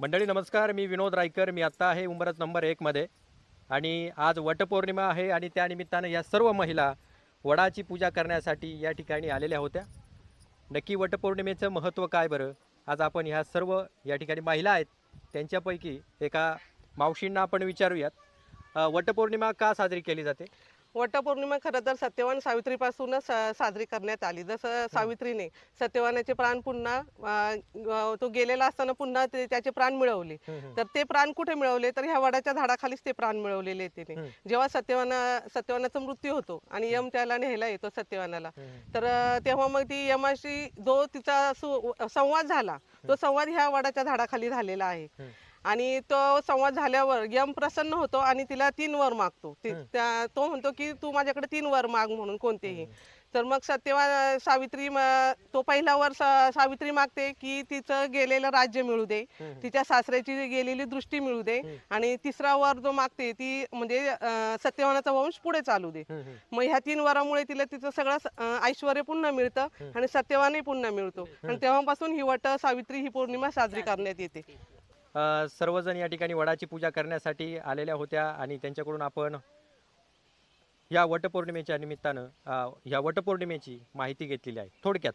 मंडळी नमस्कार. मी विनोद रायकर. मी आत्ता आहे उंबरच नंबर एकमध्ये आणि आज वटपौर्णिमा आहे आणि त्यानिमित्तानं या सर्व महिला वडाची पूजा करण्यासाठी या ठिकाणी आलेल्या होत्या. नक्की वटपौर्णिमेचं महत्त्व काय बरं? आज आपण ह्या सर्व या ठिकाणी महिला आहेत त्यांच्यापैकी एका मावशींना आपण विचारूयात. वटपौर्णिमा का साजरी केली जाते? वटपौर्णिमा खरं तर सत्यवान सावित्रीपासूनच सा- साजरी करण्यात आली. जसं सावित्रीने सत्यवानाचे प्राण पुन्हा तो गेलेला असताना पुन्हा त्याचे प्राण मिळवले. तर ते प्राण कुठे मिळवले? तर ह्या वडाच्या झाडाखालीच ते प्राण मिळवलेले तिने. जेव्हा सत्यवाना सत्यवानाचा मृत्यू होतो आणि यम त्याला न्यायला येतो सत्यवानाला तर तेव्हा मग ती यमाशी जो तिचा संवाद झाला तो संवाद ह्या वडाच्या झाडाखाली झालेला आहे. आणि तो संवाद झाल्यावर यम प्रसन्न होतो आणि तिला तीन वर मागतो. ती- हम्म. त्या- तो म्हणतो की तू माझ्याकडे तीन वर माग म्हणून कोणतेही. तर मग सत्यवान सावित्री म- तो पहिला वर सा- सावित्री मागते की तिचं गेलेलं राज्य मिळू दे. तिच्या सासऱ्याची गेलेली दृष्टी मिळू दे. आणि तिसरा वर जो मागते ती म्हणजे अं, सत्यवानाचा वंश पुढे चालू दे. मग ह्या तीन वरामुळे तिला तिचं सगळं स- अं, ऐश्वर पुन्हा मिळतं आणि सत्यवानही पुन्हा मिळतो. आणि तेव्हापासून ही वट सावित्री ही पौर्णिमा साजरी करण्यात येते. सर्वजण या ठिकाणी वडाची पूजा करण्यासाठी आलेल्या होत्या आणि त्यांच्याकडून आपण या वटपौर्णिमेच्या निमित्तानं या वटपौर्णिमेची माहिती घेतलेली आहे. थोडक्यात